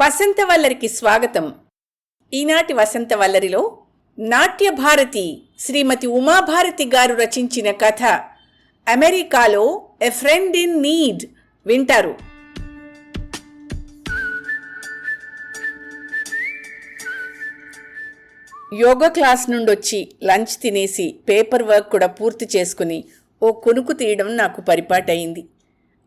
వసంత వల్లరికి స్వాగతం. ఈనాటి వసంత వల్లరిలో నాట్యభారతి శ్రీమతి ఉమాభారతి గారు రచించిన కథ అమెరికాలో ఎ ఫ్రెండ్ ఇన్ నీడ్ వింటారు. యోగా క్లాస్ నుండి వచ్చి లంచ్ తినేసి పేపర్ వర్క్ కూడా పూర్తి చేసుకుని ఓ కొనుకు తీయడం నాకు పరిపాటయింది.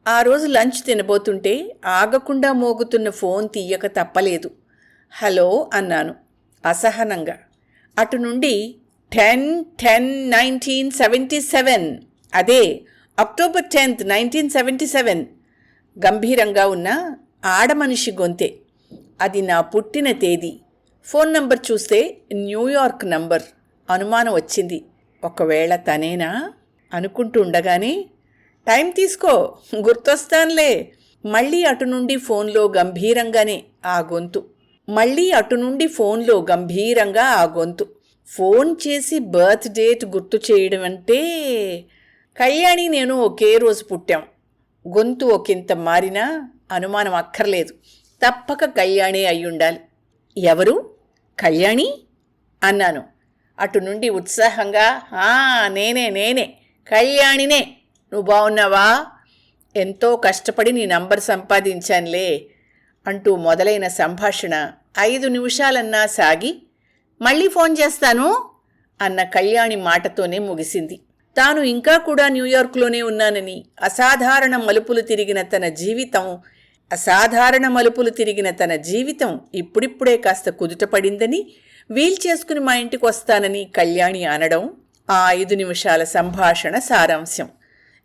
ఆ రోజు లంచ్ తినబోతుంటే ఆగకుండా మోగుతున్న ఫోన్ తీయక తప్పలేదు. హలో అన్నాను అసహనంగా. అటు నుండి ten ten nineteen seventy seven. అదే October tenth nineteen seventy seven. గంభీరంగా ఉన్న ఆడమనిషి గొంతే. అది నా పుట్టిన తేదీ. ఫోన్ నంబర్ చూస్తే న్యూయార్క్ నంబర్. అనుమానం వచ్చింది. ఒకవేళ తనేనా? అనుకుంటూ ఉండగానే టైం తీసుకో గుర్తొస్తానులే. మళ్ళీ అటు నుండి ఫోన్లో గంభీరంగానే ఆ గొంతు. మళ్ళీ అటు నుండి ఫోన్లో గంభీరంగా ఆ గొంతు. ఫోన్ చేసి బర్త్ డేట్ గుర్తు చేయడం అంటే కళ్యాణి నేను ఒకే రోజు పుట్టాం. గొంతు ఒకంత మారినా అనుమానం అక్కర్లేదు. తప్పక కళ్యాణి అయ్యుండాలి. ఎవరు? కళ్యాణి? అన్నాను. అటు నుండి ఉత్సాహంగా "ఆ, నేనే నేనే. కళ్యాణినే. నువ్వు బాగున్నావా? ఎంతో కష్టపడి నీ నంబర్ సంపాదించానులే అంటూ మొదలైన సంభాషణ ఐదు నిమిషాలన్నా సాగి మళ్ళీ ఫోన్ చేస్తాను? అన్న కళ్యాణి మాటతోనే ముగిసింది. తాను ఇంకా కూడా న్యూయార్క్లోనే ఉన్నానని అసాధారణ మలుపులు తిరిగిన తన జీవితం అసాధారణ మలుపులు తిరిగిన తన జీవితం ఇప్పుడిప్పుడే కాస్త కుదుటపడిందని వీల్ చేసుకుని మా ఇంటికి వస్తానని కళ్యాణి అనడం ఆ ఐదు నిమిషాల సంభాషణ సారాంశం.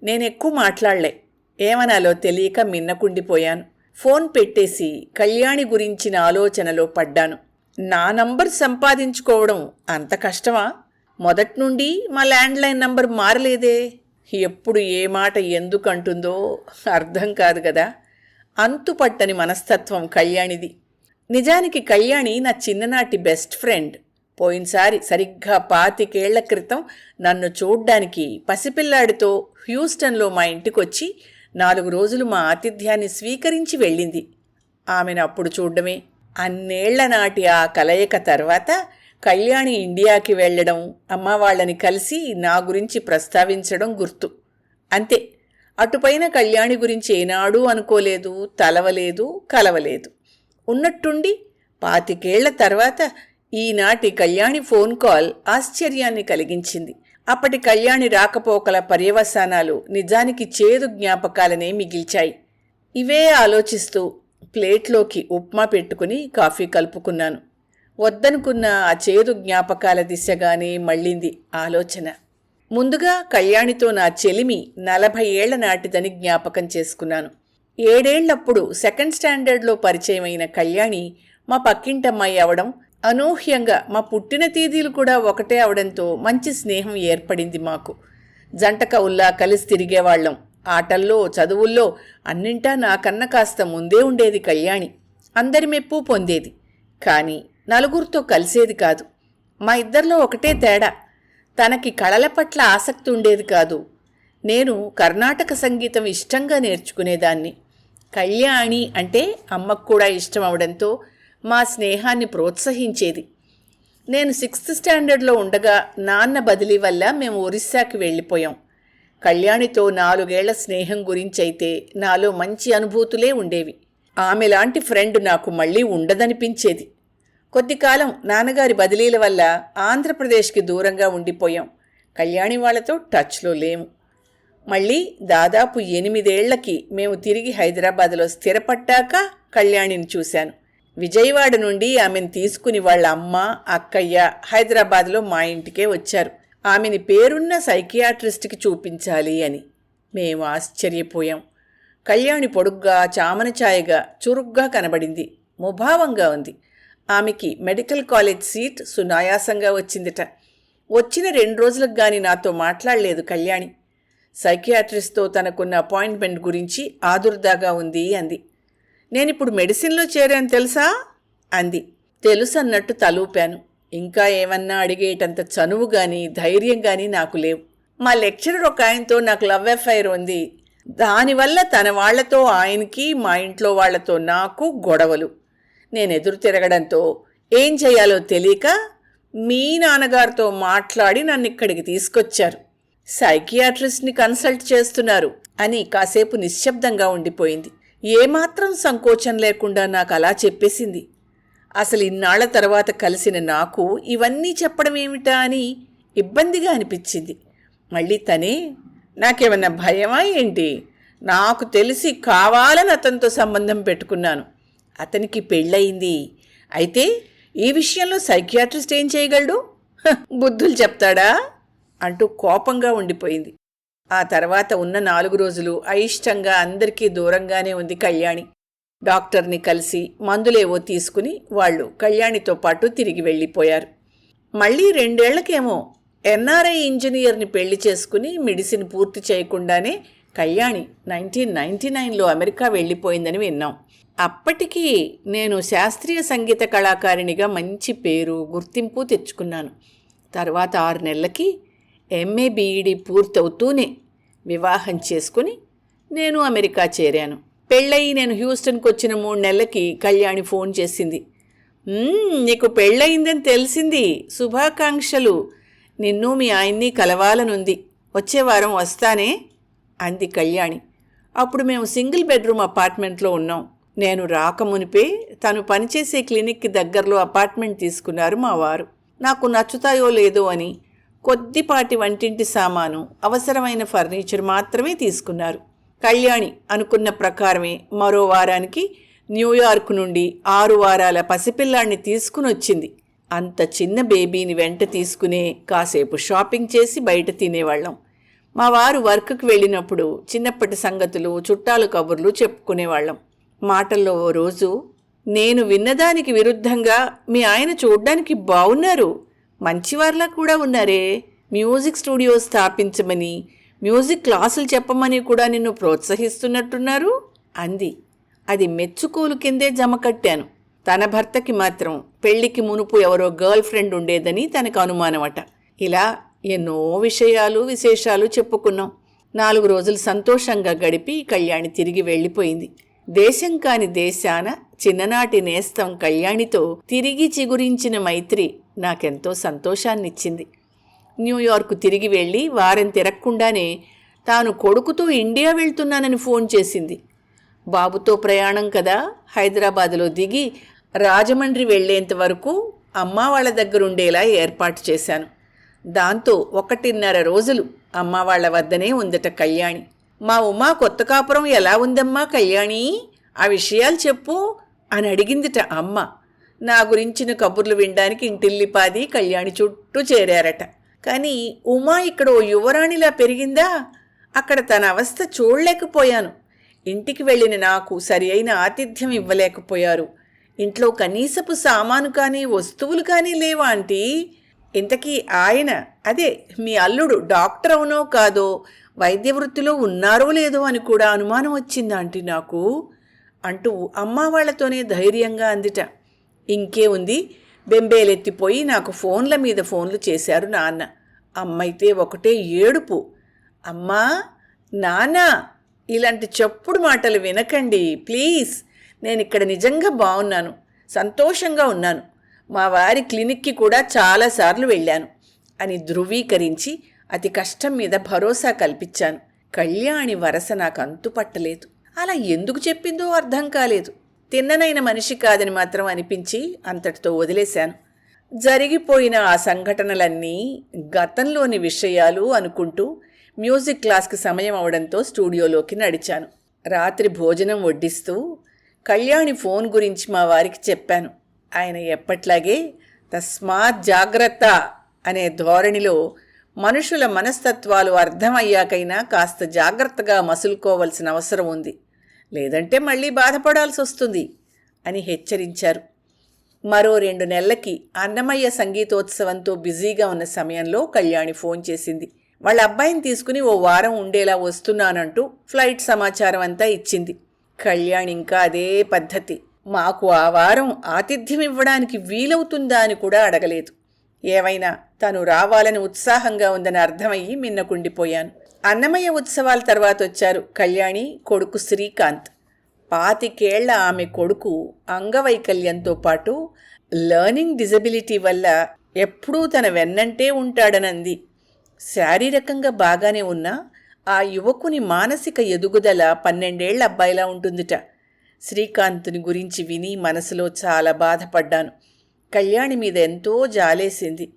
నేను ఎక్కువ మాట్లాడలే. ఏమనాలో తెలియక మిన్నకుండిపోయాను. ఫోన్ పెట్టేసి కళ్యాణి గురించిన ఆలోచనలో పడ్డాను. నా నంబర్ సంపాదించుకోవడం అంత కష్టమా? మొదట్నుండి మా ల్యాండ్లైన్ నంబర్ మారలేదే. ఎప్పుడు ఏ మాట ఎందుకు అంటుందో అర్థం కాదు కదా. అంతుపట్టని మనస్తత్వం కళ్యాణిది. నిజానికి కళ్యాణి నా చిన్ననాటి బెస్ట్ ఫ్రెండ్. పోయినసారి సరిగ్గా పాతికేళ్ళ క్రితం నన్ను చూడ్డానికి పసిపిల్లాడితో హ్యూస్టన్లో మా ఇంటికొచ్చి నాలుగు రోజులు మా ఆతిథ్యాన్ని స్వీకరించి వెళ్ళింది. ఆమెను అప్పుడు చూడడమే. అన్నేళ్ళ నాటి ఆ కలయిక తర్వాత కళ్యాణి ఇండియాకి వెళ్ళడం అమ్మ వాళ్ళని కలిసి నా గురించి ప్రస్తావించడం గుర్తు. అంతే. అటుపైన కళ్యాణి గురించి ఏనాడూ అనుకోలేదు తలవలేదు కలవలేదు. ఉన్నట్టుండి పాతికేళ్ళ తర్వాత ఈనాటి కళ్యాణి ఫోన్ కాల్ ఆశ్చర్యాన్ని కలిగించింది. అప్పటి కళ్యాణి రాకపోకల పర్యవసానాలు నిజానికి చేదు జ్ఞాపకాలనే మిగిల్చాయి. ఇవే ఆలోచిస్తూ ప్లేట్లోకి ఉప్మా పెట్టుకుని కాఫీ కలుపుకున్నాను. వద్దనుకున్న ఆ చేదు జ్ఞాపకాల దిశగానే మళ్ళింది ఆలోచన. ముందుగా కళ్యాణితో నా చెలిమి నలభై ఏళ్ళ నాటిదని జ్ఞాపకం చేసుకున్నాను. ఏడేళ్ళప్పుడు సెకండ్ స్టాండర్డ్లో పరిచయమైన కళ్యాణి మా పక్కింటమ్మాయి అవడం అనూహ్యంగా మా పుట్టిన తేదీలు కూడా ఒకటే అవడంతో మంచి స్నేహం ఏర్పడింది మాకు. జంట కవుల్లా కలిసి తిరిగేవాళ్ళం. ఆటల్లో చదువుల్లో అన్నింటా నాకన్నా కాస్త ముందే ఉండేది కళ్యాణి. అందరి మెప్పు పొందేది. కానీ నలుగురితో కలిసేది కాదు. మా ఇద్దరిలో ఒకటే తేడా. తనకి కళల పట్ల ఆసక్తి ఉండేది కాదు. నేను కర్ణాటక సంగీతం ఇష్టంగా నేర్చుకునేదాన్ని. కళ్యాణి అంటే అమ్మకు కూడా ఇష్టం అవడంతో మా స్నేహాన్ని ప్రోత్సహించేది. నేను సిక్స్త్ స్టాండర్డ్లో ఉండగా నాన్న బదిలీ వల్ల మేము ఒరిస్సాకి వెళ్ళిపోయాం. కళ్యాణితో నాలుగేళ్ళ స్నేహం గురించైతే నాలో మంచి అనుభూతులే ఉండేవి. ఆమె లాంటి ఫ్రెండ్ నాకు మళ్ళీ ఉండదనిపించేది. కొద్ది కాలం నాన్నగారి బదిలీల వల్ల ఆంధ్రప్రదేశ్కి దూరంగా ఉండిపోయాం. కళ్యాణి వాళ్ళతో టచ్లో లేము. మళ్ళీ దాదాపు ఎనిమిదేళ్ళకి మేము తిరిగి హైదరాబాద్లో స్థిరపడ్డాక కళ్యాణిని చూశాను. విజయవాడ నుండి ఆమెను తీసుకుని వాళ్ళ అమ్మ అక్కయ్య హైదరాబాద్లో మా ఇంటికే వచ్చారు. ఆమెని పేరున్న సైకియాట్రిస్ట్కి చూపించాలి అని. మేము ఆశ్చర్యపోయాం. కళ్యాణి పొడుగ్గా చామనచాయగా చురుగ్గా కనబడింది. ముభావంగా ఉంది. ఆమెకి మెడికల్ కాలేజ్ సీట్ సునాయాసంగా వచ్చిందిట. వచ్చిన రెండు రోజులకు గాని నాతో మాట్లాడలేదు కళ్యాణి. సైకియాట్రిస్ట్తో తనకున్న అపాయింట్మెంట్ గురించి ఆదుర్దాగా ఉంది అంది. నేనిప్పుడు మెడిసిన్లో చేరాను తెలుసా? అంది. తెలుసు అన్నట్టు తలూపాను. ఇంకా ఏమన్నా అడిగేటంత చనువు గాని ధైర్యం కానీ నాకు లేవు. మా లెక్చరర్ ఒక ఆయనతో నాకు లవ్ అఫైర్ ఉంది. దానివల్ల తన వాళ్ళతో ఆయనకి మా ఇంట్లో వాళ్ళతో నాకు గొడవలు. నేను ఎదురు తిరగడంతో ఏం చేయాలో తెలియక మీ నాన్నగారితో మాట్లాడి నన్ను ఇక్కడికి తీసుకొచ్చారు. సైకియాట్రిస్ట్ని కన్సల్ట్ చేస్తున్నారు అని కాసేపు నిశ్శబ్దంగా ఉండిపోయింది. ఏమాత్రం సంకోచం లేకుండా నాకు అలా చెప్పేసింది. అసలు ఇన్నాళ్ళ తర్వాత కలిసిన నాకు ఇవన్నీ చెప్పడం ఏమిటా అని ఇబ్బందిగా అనిపించింది. మళ్ళీ తనే నాకేమన్నా భయమా ఏంటి? నాకు తెలిసి కావాలని అతనితో సంబంధం పెట్టుకున్నాను. అతనికి పెళ్ళయింది. అయితే ఈ విషయంలో సైకియాట్రిస్ట్ ఏం చేయగలడు? బుద్ధులు చెప్తాడా? అంటూ కోపంగా ఉండిపోయింది. ఆ తర్వాత ఉన్న నాలుగు రోజులు అయిష్టంగా అందరికీ దూరంగానే ఉంది కళ్యాణి. డాక్టర్ని కలిసి మందులేవో తీసుకుని వాళ్ళు కళ్యాణితో పాటు తిరిగి వెళ్ళిపోయారు. మళ్ళీ రెండేళ్ళకేమో ఎన్ఆర్ఐ ఇంజనీర్ని పెళ్ళి చేసుకుని మెడిసిన్ పూర్తి చేయకుండానే కళ్యాణి నైన్టీన్ నైన్టీ నైన్లో అమెరికా వెళ్ళిపోయిందని విన్నాం. అప్పటికీ నేను శాస్త్రీయ సంగీత కళాకారిణిగా మంచి పేరు గుర్తింపు తెచ్చుకున్నాను. తర్వాత ఆరు నెలలకి ఎంఏ బీఈడి పూర్తవుతూనే వివాహం చేసుకుని నేను అమెరికా చేరాను. పెళ్ళయి నేను హ్యూస్టన్కి వచ్చిన మూడు నెలలకి కళ్యాణి ఫోన్ చేసింది. నీకు పెళ్ళయిందని తెలిసింది. శుభాకాంక్షలు. నిన్ను మీ ఆయన్ని కలవాలనుంది. వచ్చే వారం వస్తానే అంది కళ్యాణి. అప్పుడు మేము సింగిల్ బెడ్రూమ్ అపార్ట్మెంట్లో ఉన్నాం. నేను రాకమునిపే తను పనిచేసే క్లినిక్కి దగ్గరలో అపార్ట్మెంట్ తీసుకున్నారు మా వారు. నాకు నచ్చుతాయో లేదో అని కొద్దిపాటి వంటింటి సామాను అవసరమైన ఫర్నిచర్ మాత్రమే తీసుకున్నారు. కళ్యాణి అనుకున్న ప్రకారమే మరో వారానికి న్యూయార్క్ నుండి ఆరు వారాల పసిపిల్లాన్ని తీసుకుని వచ్చింది అంత చిన్న బేబీని వెంట తీసుకునే కాసేపు షాపింగ్ చేసి బయట తినేవాళ్ళం. మా వారు వర్క్కి వెళ్ళినప్పుడు చిన్నప్పటి సంగతులు చుట్టాలు కబుర్లు చెప్పుకునేవాళ్ళం. మాటల్లో ఓ రోజు నేను విన్నదానికి విరుద్ధంగా మీ ఆయన చూడ్డానికి బాగున్నారు మంచివారిలా కూడా ఉన్నారే. మ్యూజిక్ స్టూడియో స్థాపించమని మ్యూజిక్ క్లాసులు చెప్పమని కూడా నిన్ను ప్రోత్సహిస్తున్నట్టున్నారు? అంది. అది మెచ్చుకోలు కిందే జమ కట్టాను. తన భర్తకి మాత్రం పెళ్ళికి మునుపు ఎవరో గర్ల్ ఫ్రెండ్ ఉండేదని తనకు అనుమానమట. ఇలా ఎన్నో విషయాలు విశేషాలు చెప్పుకున్నాం. నాలుగు రోజులు సంతోషంగా గడిపి కళ్యాణి తిరిగి వెళ్ళిపోయింది. దేశం కాని దేశాన చిన్ననాటి నేస్తం కళ్యాణితో తిరిగి చిగురించిన మైత్రి నాకెంతో సంతోషాన్నిచ్చింది. న్యూయార్క్ తిరిగి వెళ్ళి వారం తిరగకుండానే తాను కొడుకుతో ఇండియా వెళ్తున్నానని ఫోన్ చేసింది. బాబుతో ప్రయాణం కదా హైదరాబాదులో దిగి రాజమండ్రి వెళ్ళేంత వరకు అమ్మ వాళ్ళ దగ్గరుండేలా ఏర్పాటు చేశాను. దాంతో ఒకటిన్నర రోజులు అమ్మ వాళ్ళ వద్దనే ఉందట కళ్యాణి. మా ఉమా కొత్త కాపురం ఎలా ఉందమ్మా కళ్యాణి? ఆ విషయాలు చెప్పు అని అడిగిందిట అమ్మ. నా గురించిన కబుర్లు వినడానికి ఇంటిల్లిపాది కళ్యాణి చుట్టూ చేరారట. కానీ ఉమా ఇక్కడ ఓ యువరాణిలా పెరిగిందా? అక్కడ తన అవస్థ చూడలేకపోయాను. ఇంటికి వెళ్ళిన నాకు సరి అయిన ఆతిథ్యం ఇవ్వలేకపోయారు. ఇంట్లో కనీసపు సామాను కానీ వస్తువులు కానీ లేవా ఆంటీ? ఇంతకీ ఆయన అదే మీ అల్లుడు డాక్టర్ అవునో కాదో వైద్య వృత్తిలో ఉన్నారో లేదో అని కూడా అనుమానం వచ్చింది ఆంటీ నాకు. అంటూ అమ్మ వాళ్ళతోనే ధైర్యంగా అందిట. ఇంకే ఉంది బెంబేలెత్తిపోయి నాకు ఫోన్ల మీద ఫోన్లు చేశారు నాన్న. అమ్మైతే ఒకటే ఏడుపు. అమ్మా నాన్న ఇలాంటి చెప్పుడు మాటలు వినకండి ప్లీజ్. నేను ఇక్కడ నిజంగా బాగున్నాను సంతోషంగా ఉన్నాను. మా వారి క్లినిక్కి కూడా చాలాసార్లు వెళ్ళాను అని ధృవీకరించి అతి కష్టం మీద భరోసా కల్పించాను. కళ్యాణి వరస నాకు అంతుపట్టలేదు. అలా ఎందుకు చెప్పిందో అర్థం కాలేదు. తిన్ననైన మనిషి కాదని మాత్రం అనిపించి అంతటితో వదిలేశాను. జరిగిపోయిన ఆ సంఘటనలన్నీ గతంలోని విషయాలు అనుకుంటూ మ్యూజిక్ క్లాస్కి సమయం అవడంతో స్టూడియోలోకి నడిచాను. రాత్రి భోజనం వడ్డిస్తూ కళ్యాణి ఫోన్ గురించి మా వారికి చెప్పాను. ఆయన ఎప్పట్లాగే తస్మాత్ జాగ్రత్త అనే ధోరణిలో మనుషుల మనస్తత్వాలు అర్థమయ్యాకైనా కాస్త జాగ్రత్తగా మసులుకోవలసిన అవసరం ఉంది. లేదంటే మళ్ళీ బాధపడాల్సి వస్తుంది అని హెచ్చరించారు. మరో రెండు నెలలకి అన్నమయ్య సంగీతోత్సవంతో బిజీగా ఉన్న సమయంలో కళ్యాణి ఫోన్ చేసింది. వాళ్ళ అబ్బాయిని తీసుకుని ఓ వారం ఉండేలా వస్తున్నానంటూ ఫ్లైట్ సమాచారం అంతా ఇచ్చింది. కళ్యాణ్ ఇంకా అదే పద్ధతి. మాకు ఆ వారం ఆతిథ్యం ఇవ్వడానికి వీలవుతుందా అని కూడా అడగలేదు. ఏవైనా తను రావాలని ఉత్సాహంగా ఉందని అర్థమయ్యి మిన్నకుండిపోయాను. అన్నమయ్య ఉత్సవాల తర్వాత వచ్చారు కళ్యాణి కొడుకు శ్రీకాంత్. పాతికేళ్ళ ఆమె కొడుకు అంగవైకల్యంతో పాటు లర్నింగ్ డిజబిలిటీ వల్ల ఎప్పుడూ తన వెన్నంటే ఉంటాడనంది. శారీరకంగా బాగానే ఉన్నా ఆ యువకుని మానసిక ఎదుగుదల పన్నెండేళ్ళ అబ్బాయిలా ఉంటుందిట. శ్రీకాంత్ని గురించి విని మనసులో చాలా బాధపడ్డాను. కళ్యాణి మీద ఎంతో జాలేసింది.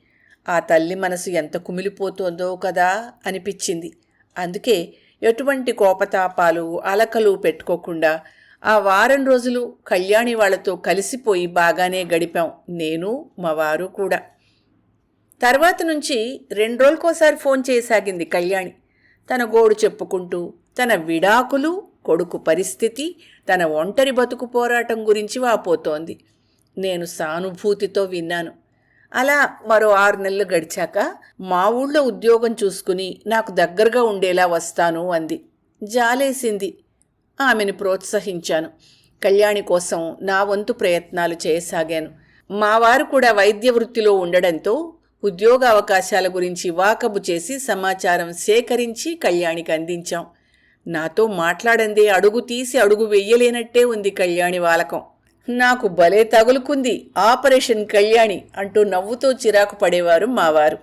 ఆ తల్లి మనసు ఎంత కుమిలిపోతుందో కదా అనిపించింది. అందుకే ఎటువంటి కోపతాపాలు అలకలు పెట్టుకోకుండా ఆ వారం రోజులు కళ్యాణి వాళ్ళతో కలిసిపోయి బాగానే గడిపాం. నేను మా వారు కూడా. తర్వాత నుంచి రెండు రోజులకోసారి ఫోన్ చేయసాగింది కళ్యాణి. తన గోడు చెప్పుకుంటూ తన విడాకులు కొడుకు పరిస్థితి తన ఒంటరి బతుకు పోరాటం గురించి వాపోతోంది. నేను సానుభూతితో విన్నాను. అలా మరో ఆరు నెలలు గడిచాక మా ఊళ్ళో ఉద్యోగం చూసుకుని నాకు దగ్గరగా ఉండేలా వస్తాను అంది. జాలేసింది. ఆమెను ప్రోత్సహించాను. కళ్యాణి కోసం నా వంతు ప్రయత్నాలు చేయసాగాను. మా వారు కూడా వైద్య వృత్తిలో ఉండడంతో ఉద్యోగ అవకాశాల గురించి వాకబు చేసి సమాచారం సేకరించి కళ్యాణికి అందించాం. నాతో మాట్లాడందే అడుగు తీసి అడుగు వెయ్యలేనట్టే ఉంది కళ్యాణి వాలకం. నాకు భలే తగులుకుంది ఆపరేషన్ కళ్యాణి అంటూ నవ్వుతో చిరాకు పడేవారు మావారు.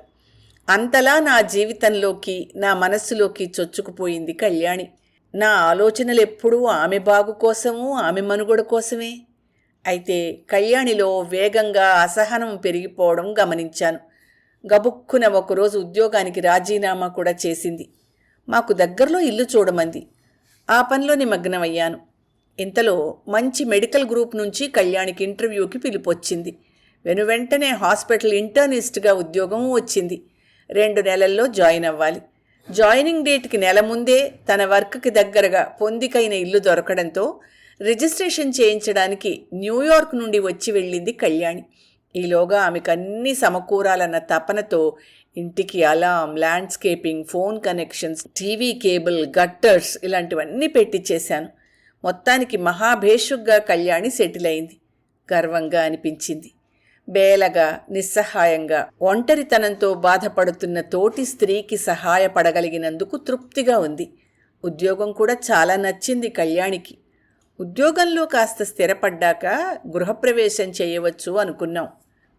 అంతలా నా జీవితంలోకి నా మనస్సులోకి చొచ్చుకుపోయింది కళ్యాణి. నా ఆలోచనలు ఎప్పుడూ ఆమె బాగు కోసము ఆమె మనుగడ కోసమే? అయితే కళ్యాణిలో వేగంగా అసహనం పెరిగిపోవడం గమనించాను. గబుక్కున ఒకరోజు ఉద్యోగానికి రాజీనామా కూడా చేసింది. మాకు దగ్గరలో ఇల్లు చూడమంది. ఆ పనిలో నిమగ్నమయ్యాను. ఇంతలో మంచి మెడికల్ గ్రూప్ నుంచి కళ్యాణికి ఇంటర్వ్యూకి పిలుపొచ్చింది. వెనువెంటనే హాస్పిటల్ ఇంటర్నిస్ట్గా ఉద్యోగం వచ్చింది. రెండు నెలల్లో జాయిన్ అవ్వాలి. జాయినింగ్ డేట్కి నెల ముందే తన వర్క్కి దగ్గరగా పొందికైన ఇల్లు దొరకడంతో రిజిస్ట్రేషన్ చేయించడానికి న్యూయార్క్ నుండి వచ్చి వెళ్ళింది కళ్యాణి. ఈలోగా ఆమెకు అన్నీ సమకూరాలన్న తపనతో ఇంటికి అలాం landscaping phone connections TV cable gutters ఇలాంటివన్నీ పెట్టించేశాను మొత్తానికి మహాభేషుగ్గా కళ్యాణి సెటిల్ అయింది గర్వంగా అనిపించింది. బేలగా నిస్సహాయంగా ఒంటరితనంతో బాధపడుతున్న తోటి స్త్రీకి సహాయపడగలిగినందుకు తృప్తిగా ఉంది. ఉద్యోగం కూడా చాలా నచ్చింది కళ్యాణికి. ఉద్యోగంలో కాస్త స్థిరపడ్డాక గృహప్రవేశం చేయవచ్చు అనుకున్నాం.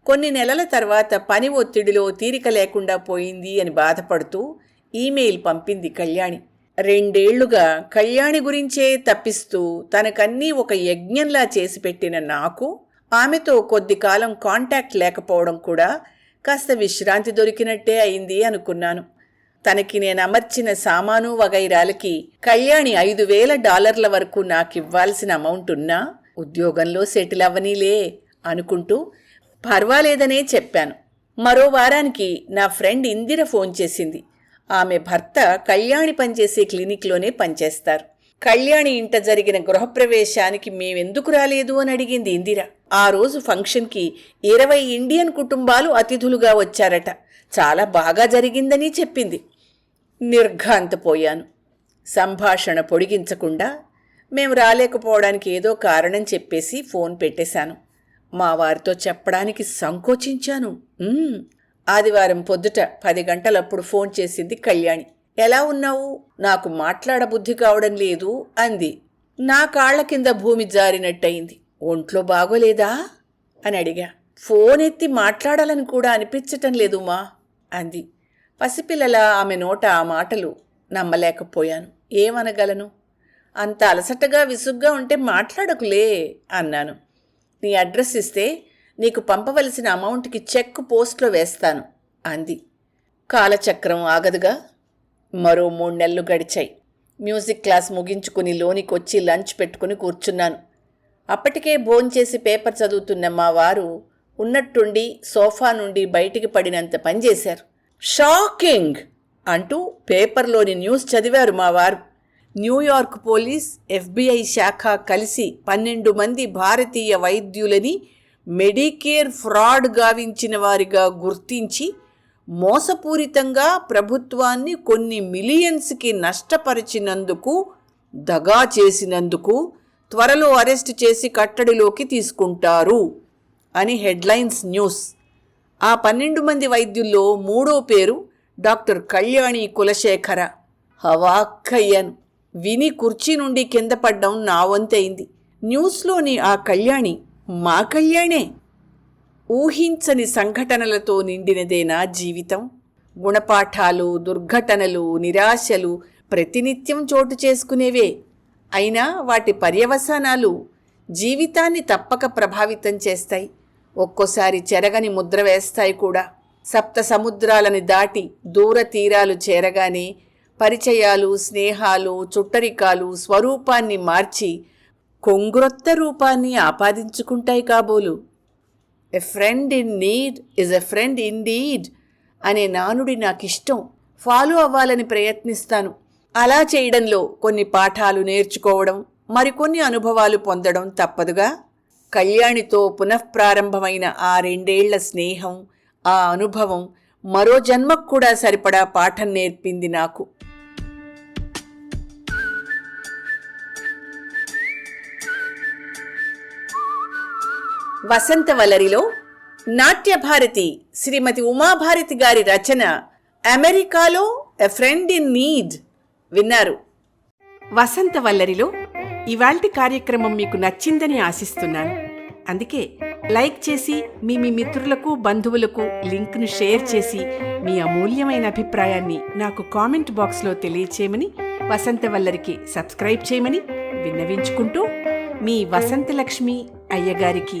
కొన్ని నెలల తర్వాత పని ఒత్తిడిలో తీరిక లేకుండా పోయింది అని బాధపడుతూ ఈమెయిల్ పంపింది కళ్యాణి. రెండేళ్ళుగా కళ్యాణి గురించే తప్పిస్తూ తనకన్నీ ఒక యజ్ఞంలా చేసి పెట్టిన నాకు ఆమెతో కొద్ది కాలం కాంటాక్ట్ లేకపోవడం కూడా కాస్త విశ్రాంతి దొరికినట్టే అయింది అనుకున్నాను. తనకి నేను అమర్చిన సామాను వగైరాలకి కళ్యాణి ఐదు వేల డాలర్ల వరకు నాకివ్వాల్సిన అమౌంట్ ఉన్నా ఉద్యోగంలో సెటిల్ అవ్వనీలే అనుకుంటూ పర్వాలేదనే చెప్పాను. మరో వారానికి నా ఫ్రెండ్ ఇందిర ఫోన్ చేసింది. ఆమె భర్త కళ్యాణి పనిచేసే క్లినిక్లోనే పనిచేస్తారు. కళ్యాణి ఇంట జరిగిన గృహప్రవేశానికి మేమెందుకు రాలేదు అని అడిగింది ఇందిర. ఆ రోజు ఫంక్షన్కి ఇరవై ఇండియన్ కుటుంబాలు అతిథులుగా వచ్చారట. చాలా బాగా జరిగిందని చెప్పింది. నిర్ఘాంతపోయాను. సంభాషణ పొడిగించకుండా మేము రాలేకపోవడానికి ఏదో కారణం చెప్పేసి ఫోన్ పెట్టేశాను. మా వారితో చెప్పడానికి సంకోచించాను. ఆదివారం పొద్దుట పది గంటలప్పుడు ఫోన్ చేసింది కళ్యాణి. ఎలా ఉన్నావు? నాకు మాట్లాడబుద్ధి కావడం లేదు అంది. నా కాళ్ళ కింద భూమి జారినట్టయింది. ఒంట్లో బాగోలేదా? అని అడిగా. ఫోన్ ఎత్తి మాట్లాడాలని కూడా అనిపించటం లేదు మా అంది. పసిపిల్లల ఆమె నోట ఆ మాటలు నమ్మలేకపోయాను. ఏమనగలను? అంత అలసటగా విసుగ్గా ఉంటే మాట్లాడకులే అన్నాను. నీ అడ్రస్ ఇస్తే నీకు పంపవలసిన అమౌంట్కి చెక్ పోస్ట్లో వేస్తాను అంది. కాలచక్రం ఆగదుగా. మరో మూడు నెలలు గడిచాయి. మ్యూజిక్ క్లాస్ ముగించుకుని లోనికి వచ్చి లంచ్ పెట్టుకుని కూర్చున్నాను. అప్పటికే భోంచేసి పేపర్ చదువుతున్న మా వారు ఉన్నట్టుండి సోఫా నుండి బయటికి పడినంత పనిచేశారు. షాకింగ్! అంటూ పేపర్లోని న్యూస్ చదివారు మా వారు. న్యూయార్క్ పోలీస్ ఎఫ్బిఐ శాఖ కలిసి పన్నెండు మంది భారతీయ వైద్యులని మెడికేర్ ఫ్రాడ్ గావించిన వారిగా గుర్తించి మోసపూరితంగా ప్రభుత్వాన్ని కొన్ని మిలియన్స్కి నష్టపరిచినందుకు దగా చేసినందుకు త్వరలో అరెస్ట్ చేసి కట్టడిలోకి తీసుకుంటారు అని హెడ్లైన్స్ న్యూస్. ఆ పన్నెండు మంది వైద్యుల్లో మూడో పేరు డాక్టర్ కళ్యాణి కులశేఖర. హవాక్కయ్యాను విని కుర్చీ నుండి కింద పడ్డం నా వంతైంది. న్యూస్లోని ఆ కళ్యాణి మా కళ్యాణే. ఊహించని సంఘటనలతో నిండినదే నా జీవితం. గుణపాఠాలు దుర్ఘటనలు నిరాశలు ప్రతినిత్యం చోటు చేసుకునేవే. అయినా వాటి పర్యవసానాలు జీవితాన్ని తప్పక ప్రభావితం చేస్తాయి. ఒక్కోసారి చెరగని ముద్ర వేస్తాయి కూడా. సప్త సముద్రాలని దాటి దూర తీరాలు చేరగానే పరిచయాలు స్నేహాలు చుట్టరికాలు స్వరూపాన్ని మార్చి కొంగ్రొత్త రూపాన్ని ఆపాదించుకుంటాయి కాబోలు. A friend in need is a friend in deed అనే నానుడి నాకిష్టం. ఫాలో అవ్వాలని ప్రయత్నిస్తాను. అలా చేయడంలో కొన్ని పాఠాలు నేర్చుకోవడం మరికొన్ని అనుభవాలు పొందడం తప్పదుగా? కళ్యాణితో పునఃప్రారంభమైన ఆ రెండేళ్ళ స్నేహం ఆ అనుభవం మరో జన్మకు కూడా సరిపడా పాఠం నేర్పింది నాకు. వసంతవలరిలో నాట్యభారతి శ్రీమతి ఉమాభారతి గారి రచన అమెరికాలో ఎ ఫ్రెండ్ ఇన్ నీడ్ విన్నారు. వసంతవల్లరిలో ఇవాల్టి కార్యక్రమం మీకు నచ్చిందని ఆశిస్తున్నాను. అందుకే లైక్ చేసి మీ మీ మిత్రులకు బంధువులకు లింక్ను షేర్ చేసి మీ అమూల్యమైన అభిప్రాయాన్ని నాకు కామెంట్ బాక్స్లో తెలియచేయమని వసంతవల్లరికి సబ్స్క్రైబ్ చేయమని విన్నవించుకుంటూ మీ వసంతలక్ష్మి అయ్యగారికి